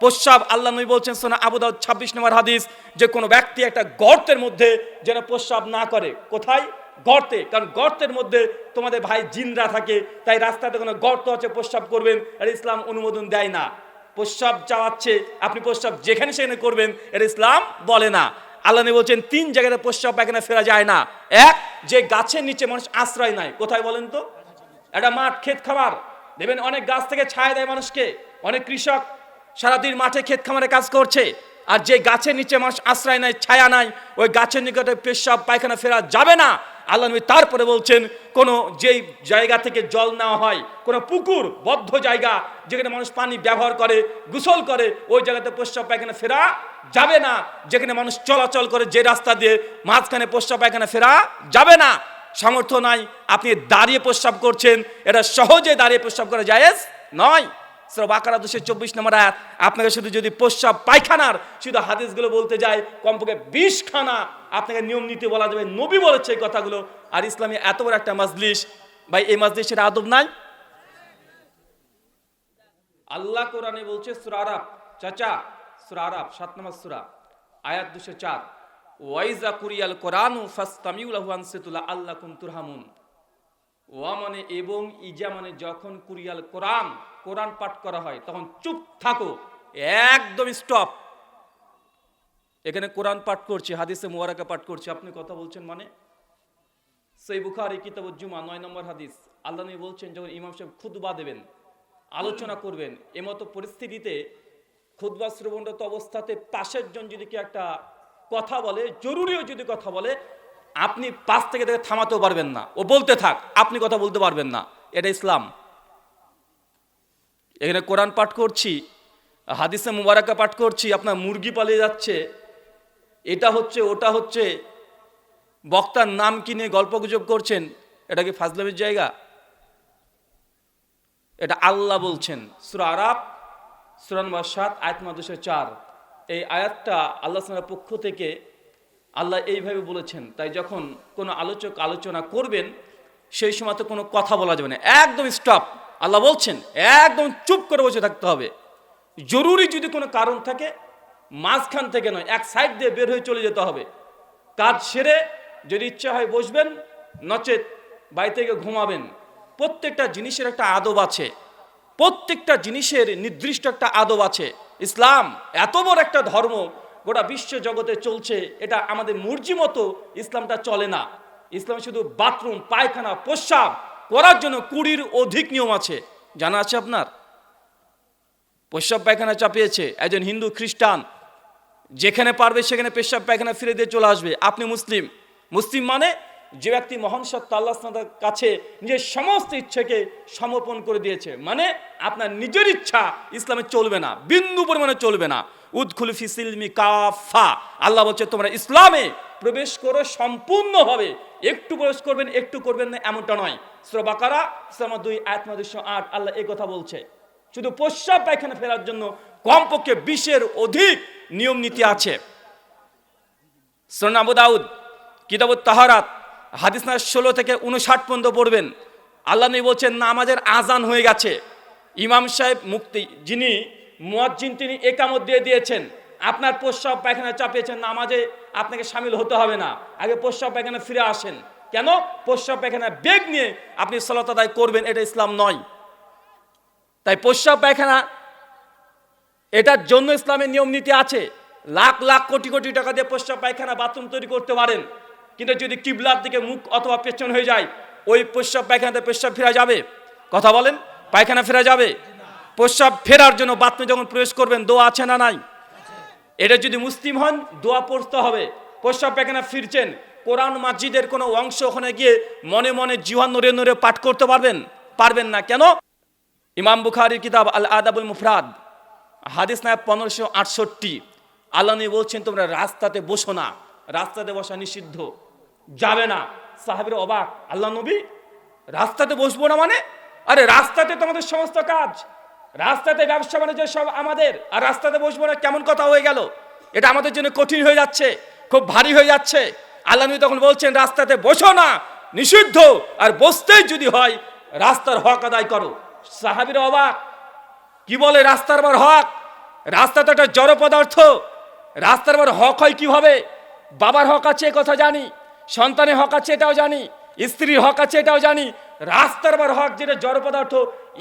প্রস্রাব, আল্লাহ নবী বলছেন সোনা আবু দাউদ, ছাব্বিশ নম্বর হাদিস, যে কোনো ব্যক্তি একটা গর্তের মধ্যে যেন প্রস্রাব না করে। কোথায়? গর্তে। কারণ গর্তের মধ্যে তোমাদের ভাই জিনরা থাকে, তাই রাস্তাতে কোনো গর্ত আছে, প্রস্রাব করবেন আর ইসলাম অনুমোদন দেয় না। প্রস্রাব চাওয়াচ্ছে আপনি প্রস্রাব যেখানে সেখানে করবেন এটা ইসলাম বলে না। আল্লাহ নবী বলছেন, তিন জায়গাতে প্রস্রাব পায়খানা ফেরা যায় না। এক, যে গাছের নিচে মানুষ আশ্রয় নাই কোথায় বলেন তো? একটা মাঠ, ক্ষেত খামার। দেখবেন অনেক গাছ থেকে ছায়া দেয় মানুষকে। অনেক কৃষক সারাদিন মাঠে ক্ষেত খামারে কাজ করছে, আর যে গাছের নিচে মানুষ আশ্রয় নাই ছায়া নাই ওই গাছের নিকটে পেশাব, পায়খানা ফেরা যাবে না। আল্লাহ নবী তারপরে বলছেন, কোনো যেই জায়গা থেকে জল নেওয়া হয়, কোনো পুকুর, বদ্ধ জায়গা, যেখানে মানুষ পানি ব্যবহার করে, গোসল করে, ওই জায়গাতে প্রস্রাব পায়খানা ফেরা যাবে না। যেখানে মানুষ চলাচল করে, যে রাস্তা দিয়ে মাঝখানে প্রস্রাব পায়খানা ফেরা যাবে না। সামর্থ্য নাই, আপনি দাঁড়িয়ে প্রস্রাব করছেন, এটা সহজে দাঁড়িয়ে প্রস্রাব করা জায়েজ নয়। বাকারা দুশো চব্বিশ নম্বর আয়াত, আপনাকে শুধু যদি প্রস্রাব পায়খানার শুধু হাদিসগুলো বলতে যায়, কমপক্ষে বিশ খানা আপনাকে নিয়ম নীতি বলা যাবে। নবী বলেছে এই কথাগুলো। আর ইসলামী এত বড় একটা মাজলিস। ভাই, এই মাজলিসের আদব নাই? আল্লাহ কোরআনে বলছে সুরারাব চাচা সুরারাব সাত নম্বর সুরা, আয়াত দুশো চার। ওয়াইজা কুরিয়াল কোরআনু আনসিতুল্লাহ আল্লাহ কুমতুরহামুন ওয়া মানে এবং ইজা মানে যখন কুরিয়াল কোরআন কোরআন পাঠ করা হয়, তখন চুপ থাকো, একদম স্টপ এখানে কোরআন পাঠ করছি, হাদিসে মুবারাকা পাঠ করছি। আপনি কথা বলছেন মানে? সেই বুখারি কিতাব জুমা, নয় নম্বর হাদিস। আল্লাহ নবী বলছেন, যখন ইমাম সাহেব খুতবা দেবেন, আলোচনা করবেন এমতো পরিস্থিতিতে খুতবা শ্রবণরত অবস্থাতে পাশের জন যদি কি একটা কথা বলে, জরুরিও যদি কথা বলে আপনি পাশ থেকে তাকে থামাতেও পারবেন না। ও বলতে থাক, আপনি কথা বলতে পারবেন না। এটা ইসলাম। এখানে কোরআন পাঠ করছি, হাদিসে মুবারাকা পাঠ করছি, আপনার মুরগি পালিয়ে যাচ্ছে। এটা হচ্ছে, ওটা হচ্ছে, বক্তার নাম কিনে গল্প গুজব করছেন, এটা কি ফাজলামের জায়গা? এটা আল্লাহ বলছেন। সুরা আরাব সুরান সাত, আয়াত মাদুশো চার। এই আয়াতটা আল্লাহ পক্ষ থেকে আল্লাহ এইভাবে বলেছেন, তাই যখন কোনো আলোচক আলোচনা করবেন, সেই সময় তো কোনো কথা বলা যাবে না। একদম স্টপ আল্লাহ বলছেন, একদম চুপ করে বসে থাকতে হবে। জরুরি যদি কোনো কারণ থাকে, মাঝখান থেকে নয়, এক সাইড দিয়ে বের হয়ে চলে যেতে হবে। কাজ সেরে যদি ইচ্ছা হয় বসবেন, নচেত বাড়ি থেকে ঘুমাবেন। প্রত্যেকটা জিনিসের একটা আদব আছে। প্রত্যেকটা জিনিসের নির্দিষ্ট একটা আদব আছে। ইসলাম এত বড় একটা ধর্ম গোটা বিশ্ব জগতে চলছে, এটা আমাদের মর্জি মতো ইসলামটা চলে না। ইসলাম শুধু বাথরুম, পায়খানা প্রস্রাব করার জন্য কুড়ির অধিক নিয়ম আছে। জানা আছে আপনার? প্রস্রাব পায়খানা চাপিয়েছে, একজন হিন্দু খ্রিস্টান, যেখানে পারবে সেখানে পেশাব পায়খানা ফিরে দিয়ে চলে আসবে। আপনি মুসলিম। মুসলিম মানে যে ব্যক্তি মহান সত্য আল্লাহ কাছে নিজের সমস্ত ইচ্ছেকে সমর্পণ করে দিয়েছে। মানে আপনার নিজের ইচ্ছা ইসলামে চলবে না, বিন্দু পরিমাণে চলবে না। উদ্খুল ফিসিলমি কাফা। আল্লাহ বলছে, তোমরা ইসলামে প্রবেশ করো সম্পূর্ণভাবে একটু প্রবেশ করবেন, একটু করবেন না, এমনটা নয়। শ্রবাকারা ইসলামা দুই আয়াতমা দুশো আট, আল্লাহ এই কথা বলছে। শুধু প্রস্রাব পায়খানা ফেরার জন্য কমপক্ষে বিশের অধিক নিয়ম নীতি আছে। সোনা আবু দাউদ কিতাবুত তাহারাত, হাদিস না ষোলো থেকে উনষাট পর্যন্ত পড়বেন। আল্লাহ নবী বলছেন, নামাজের আজান হয়ে গেছে। ইমাম সাহেব মুক্তি যিনি মুয়াজ্জিন তিনি একামত দিয়ে দিয়েছেন। আপনার প্রস্রাব পায়খানা চাপিয়েছেন, নামাজে আপনাকে সামিল হতে হবে না। আগে প্রস্রাব পায়খানা ফিরে আসেন। কেন? প্রস্রাব পায়খানা বেগ নিয়ে আপনি সলাত আদায় করবেন, এটা ইসলাম নয়। তাই প্রস্রাব পায়খানা, এটার জন্য ইসলামের নিয়ম নীতি আছে। লাখ লাখ, কোটি কোটি টাকা দিয়ে প্রস্রাব পায়খানা বাথরুম তৈরি করতে পারেন। কিন্তু যদি কিবলার দিকে মুখ অথবা পেছন হয়ে যায়, ওই প্রস্রাব পায়খানাতে প্রস্রাব ফেরা যাবে। কথা বলেন, পায়খানা ফেরা যাবে। প্রস্রাব ফেরার জন্য বাথরুমে যখন প্রবেশ করবেন, দোয়া আছে না নাই? এটা যদি মুসলিম হন, দোয়া পড়তে হবে। প্রস্রাব পায়খানা ফিরছেন? কোরআন মাসজিদের কোনো অংশ ওখানে গিয়ে মনে মনে জিহান নড়ে নড়ে পাঠ করতে পারবেন? পারবেন না। কেন? ইমাম বুখারির কিতাব আল আদাবুল মুফরাদ, হাদিস নায়ব পনেরোশো আটষট্টি। আল্লাহ নবী বলছেন, তোমরা রাস্তাতে বসো না। রাস্তাতে বসা নিষিদ্ধ। যাবে না। সাহাবির অবাক। আল্লাহ নবী, রাস্তাতে বসবো না মানে? আরে, রাস্তাতে তোমাদের সমস্ত কাজ। রাস্তাতে ব্যবসা বাণিজ্য সব আমাদের, আর রাস্তাতে বসবো না, কেমন কথা হয়ে গেল? এটা আমাদের জন্য কঠিন হয়ে যাচ্ছে, খুব ভারী হয়ে যাচ্ছে। আল্লাহ তখন বলছেন, রাস্তাতে বসো না, নিষিদ্ধ, আর বসতেই যদি হয়, রাস্তার হক আদায় করো। সাহাবির অবাক। কি বলে রাস্তার বার হক? রাস্তা তো একটা জড় পদার্থ। রাস্তার বার হক হয় কীভাবে? বাবার হক আছে কথা জানি। সন্তানের হক আছে, এটাও জানি। স্ত্রীর হক আছে, এটাও জানি। রাস্তার বার হক যেটা জড় পদার্থ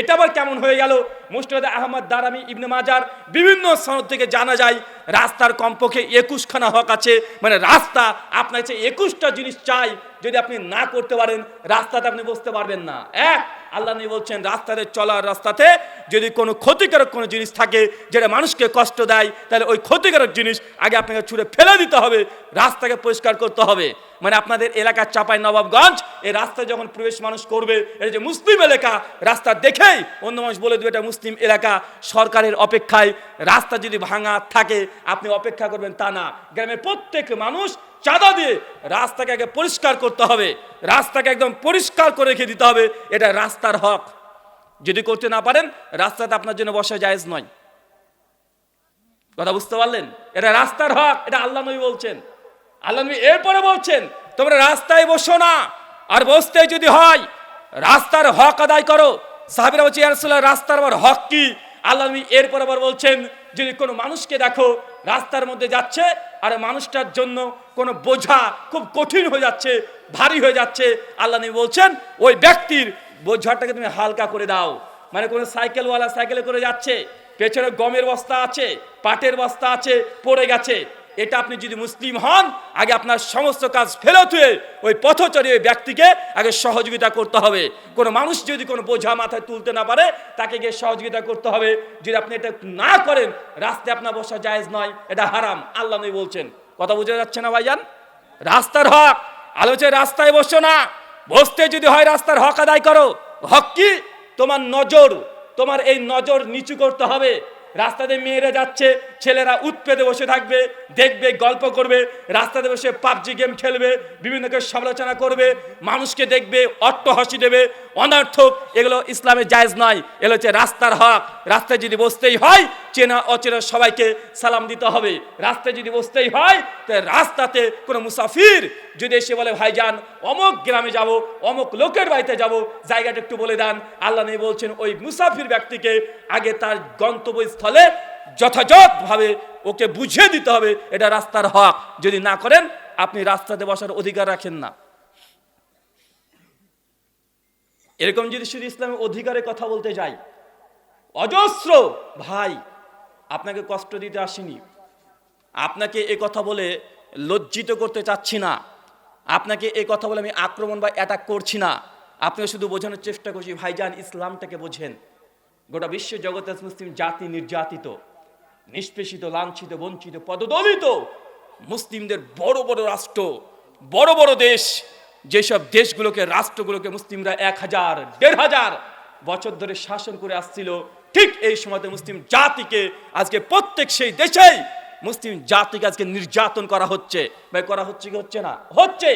এটা আবার কেমন হয়ে গেল? মুস্তাদ আহমদ দারামি ইবনে মাজার বিভিন্ন সনদ থেকে জানা যায়, রাস্তার কমপক্ষে একুশখানা হক আছে। মানে রাস্তা আপনার কাছে একুশটা জিনিস চাই, যদি আপনি না করতে পারেন রাস্তাতে আপনি বসতে পারবেন না। এক আল্লাহ নবী বলছেন, রাস্তাতে চলার রাস্তাতে যদি কোনো ক্ষতিকারক কোনো জিনিস থাকে, যেটা মানুষকে কষ্ট দেয়, তাহলে ওই ক্ষতিকারক জিনিস আগে আপনাকে ছুঁড়ে ফেলে দিতে হবে, রাস্তাকে পরিষ্কার করতে হবে। মানে আপনাদের এলাকার চাপাই নবাবগঞ্জ, এই রাস্তায় যখন প্রবেশ মানুষ করবে এটা যে মুসলিম এলাকা, রাস্তা দেখেই অন্য মানুষ বলে দেবে, এটা মুসলিম এলাকা। সরকারের অপেক্ষায় রাস্তা যদি ভাঙা থাকে, আপনি অপেক্ষা করবেন তা না। গ্রামের প্রত্যেক মানুষ চাঁদা দিয়ে রাস্তাকে আগে পরিষ্কার করতে হবে, রাস্তাকে একদম পরিষ্কার করে রেখে দিতে হবে, এটা রাস্তার হক। যদি করতে না পারেন, রাস্তাতে আপনার জন্য বসা জায়েজ নয়। কথা বুঝতে পারলেন? এটা রাস্তার হক, এটা আল্লাহ নবী বলছেন। আল্লাহ নবী এরপরে বলছেন, তোমরা রাস্তায় বসো না, আর বসতে যদি হয়, রাস্তার হক আদায় করো। সাহাবিরা বলছে রাস্তার আবার হক কি? আল্লাহ এরপর আবার বলছেন, যদি কোনো মানুষকে দেখো রাস্তার মধ্যে যাচ্ছে, আর মানুষটার জন্য কোনো বোঝা খুব কঠিন হয়ে যাচ্ছে, ভারী হয়ে যাচ্ছে, আল্লাহ নবী বলছেন, ওই ব্যক্তির বোঝাটাকে তুমি হালকা করে দাও। মানে কোনো সাইকেলওয়ালা সাইকেলে করে যাচ্ছে, পেছনে গমের বস্তা আছে, পাটের বস্তা আছে, পড়ে গেছে এটা আপনি যদি মুসলিম হন, আগে আপনার সমস্ত কাজ ফেরত হয়ে ওই পথচরী ওই ব্যক্তিকে আগে সহযোগিতা করতে হবে। কোনো মানুষ যদি কোনো বোঝা মাথায় তুলতে না পারে, তাকে গিয়ে সহযোগিতা করতে হবে। যদি আপনি এটা না করেন, রাস্তায় আপনার বসা জায়েজ নয়, এটা হারাম। আল্লাহ নবী বলছেন। কথা বোঝা যাচ্ছে না ভাইজান? রাস্তার হক। আলোচনায় রাস্তায় বসো না। বসতে যদি হয় রাস্তার হক আদায় করো। হক কি? তোমার নজর। তোমার এই নজর নিচু করতে হবে। রাস্তাতে মেয়েরা যাচ্ছে, ছেলেরা উৎপেদে বসে থাকবে, দেখবে, গল্প করবে, রাস্তাতে বসে পাবজি গেম খেলবে বিভিন্নকে সমালোচনা করবে, মানুষকে দেখবে অট্ট হাসি দেবে, অনার্থক, এগুলো ইসলামের জায়জ নয়, এগুলো হচ্ছে রাস্তার হক। রাস্তায় যদি বসতেই হয় চেনা অচেনা সবাইকে সালাম দিতে হবে। রাস্তায় যদি বসতেই হয়, তো রাস্তাতে কোনো মুসাফির যদি এসে বলে ভাইজান অমুক গ্রামে যাব, অমুক লোকের বাড়িতে যাব, জায়গাটা একটু বলে দেন। আল্লাহ নেই বলছেন, ওই মুসাফির ব্যক্তিকে আগে তার গন্তব্যস্থলে যথাযথভাবে ওকে বুঝিয়ে দিতে হবে, এটা রাস্তার হক। যদি না করেন, আপনি রাস্তাতে বসার অধিকার রাখেন না। এরকম যদি শুধু ইসলামের অধিকারের কথা বলতে যাই, অজস্র ভাই আপনাকে কষ্ট দিতে আসিনি। আপনাকে এ কথা বলে লজ্জিত করতে চাচ্ছি না। আপনাকে এ কথা বলে আমি আক্রমণ বা অ্যাটাক করছি না। আপনাকে শুধু বোঝানোর চেষ্টা করছি, ভাইজান ইসলামটাকে বোঝেন। গোটা বিশ্ব জগতে মুসলিম জাতি নির্যাতিত, নিষ্পেষিত, লাঞ্ছিত, বঞ্চিত, পদদলিত, মুসলিমদের বড় বড় রাষ্ট্র, বড় বড় দেশ, যেসব দেশগুলোকে, রাষ্ট্রগুলোকে মুসলিমরা এক হাজার, দেড় হাজার বছর ধরে শাসন করে আসছিল ঠিক এই সময়তে মুসলিম জাতিকে আজকে প্রত্যেক সেই দেশেই মুসলিম জাতিকে আজকে নির্যাতন করা হচ্ছে। ভাই, করা হচ্ছে কি হচ্ছে না? হচ্ছে।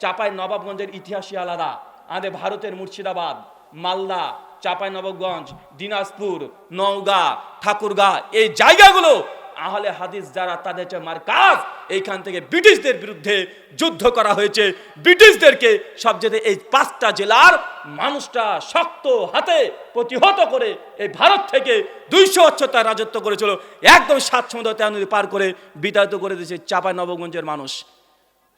চাপাই নবাবগঞ্জের ইতিহাসই আলাদা। আমাদের ভারতের মুর্শিদাবাদ, মালদা চাপাই নবাবগঞ্জ দিনাজপুর, নওগাঁ, ঠাকুরগাঁ, এই জায়গাগুলো আহলে হাদিস যারা তাদের যে মার্কাজ এইখান থেকে ব্রিটিশদের বিরুদ্ধে যুদ্ধ করা হয়েছে। ব্রিটিশদেরকে সবচেয়ে এই পাঁচটা জেলার মানুষটা শক্ত হাতে প্রতিহত করে এই ভারত থেকে দুইশো তার রাজত্ব করেছিল। একদম সাত সমুদ্র তেরো নদী পার করে বিতাড়িত করে দিয়েছে চাপাই নবগঞ্জের মানুষ।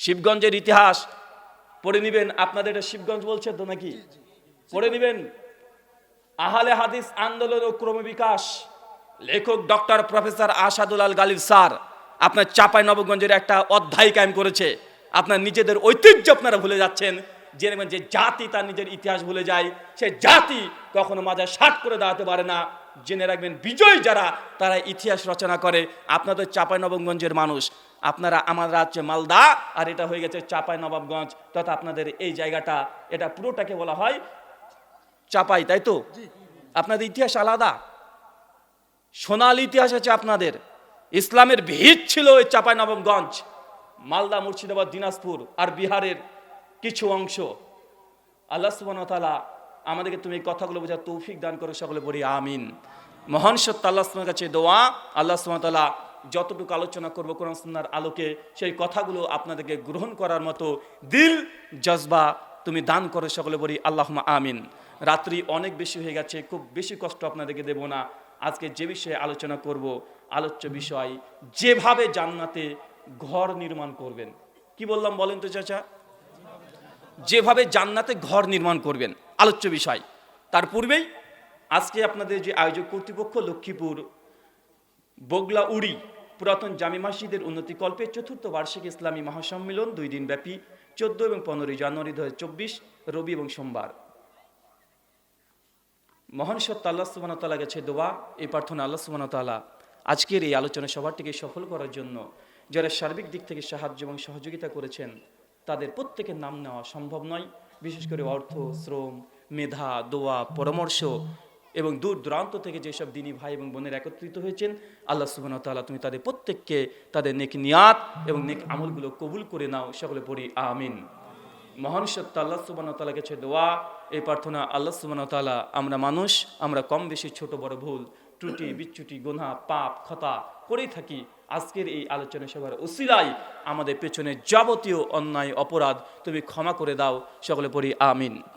শিবগঞ্জের ইতিহাস পড়ে নিবেন আপনাদের এটা শিবগঞ্জ বলছে তো নাকি? পড়ে নিবেন। আহলে হাদিস আন্দোলন ও ক্রমবিকাশ। লেখক doctor professor Asadul Al Ghalib sir আপনার চাপাই নবগঞ্জের একটা অধ্যায় কায়েম করেছে। আপনার নিজেদের ঐতিহ্য আপনারা ভুলে যাচ্ছেন। জেনে নেবেন যে জাতি তার নিজের ইতিহাস ভুলে যায়। সে জাতি কখনো মাঝে ষাট করে দাঁড়াতে পারে না। জেনে রাখবেন বিজয় যারা তারা ইতিহাস রচনা করে। আপনাদের চাপাই নবগঞ্জের মানুষ আপনারা আমার রাজ্য মালদা আর এটা হয়ে গেছে চাপাই নবাবগঞ্জ তথা আপনাদের এই জায়গাটা এটা পুরোটাকে বলা হয় চাপাই তাই তো? আপনাদের ইতিহাস আলাদা। সোনালী ইতিহাস আছে আপনাদের। ইসলামের ভিত ছিল ওই চাপাই নবমগঞ্জ মালদা, মুর্শিদাবাদ, দিনাজপুর আর বিহারের কিছু অংশ। আল্লাহ তাআলা আমাদেরকে তুমি এই কথাগুলো বোঝার তৌফিক দান করে, সকলে বলি আমিন। মহান সত্য আল্লাহ সুবহানাহু কাছে দোয়া। আল্লাহ তাআলা যতটুকু আলোচনা করব কোরআন সুন্নাহর আলোকে, সেই কথাগুলো আপনাদেরকে গ্রহণ করার মতো দিল, জজবা তুমি দান করো, সকলে বলি আল্লাহ আমিন। রাত্রি অনেক বেশি হয়ে গেছে, খুব বেশি কষ্ট আপনাদেরকে দেব না। আজকে যে বিষয়ে আলোচনা করব, আলোচ্য বিষয়, যেভাবে জান্নাতে ঘর নির্মাণ করবেন। কি বললাম বলেন তো চাচা? যেভাবে জান্নাতে ঘর নির্মাণ করবেন, আলোচ্য বিষয়। তার পূর্বেই আজকে আপনাদের যে আয়োজক কর্তৃপক্ষ লক্ষ্মীপুর, বগলা উড়ি, পুরাতন জামি মসজিদের উন্নতি কল্পে চতুর্থ বার্ষিক ইসলামী মহাসম্মেলন দুই দিন ব্যাপী চোদ্দ এবং পনেরোই জানুয়ারি দু হাজার চব্বিশ, রবি এবং সোমবার। মহান সত্য আল্লাহ সুবান তালা গেছে দোয়া, এই প্রার্থনা আল্লাহ সুবান তালা আজকের এই আলোচনা সভাটিকে সফল করার জন্য যারা সার্বিক দিক থেকে সাহায্য এবং সহযোগিতা করেছেন, তাদের প্রত্যেকের নাম নেওয়া সম্ভব নয়। বিশেষ করে অর্থ, শ্রম, মেধা, দোয়া, পরামর্শ এবং দূর দূরান্ত থেকে যেসব দিনী ভাই এবং বোনের একত্রিত হয়েছেন, আল্লাহ সুবান তাল্লাহ তুমি তাদের প্রত্যেককে তাদের নেক নিয়াত এবং নেক আমলগুলো কবুল করে নাও, সকলে পড়ি আমিন। মহান সত্য আল্লাহ সুবান তালা কাছে দোয়া এই প্রার্থনা আল্লাহ সুবাহতালা আমরা মানুষ, আমরা কম বেশি ছোটো বড় ভুল, ত্রুটি বিচ্যুটি গোনা পাপ, খতা করেই থাকি। আজকের এই আলোচনা সভার উসিলাই আমাদের পেছনে যাবতীয় অন্যায়, অপরাধ তুমি ক্ষমা করে দাও। সকলে পড়ি, আমিন।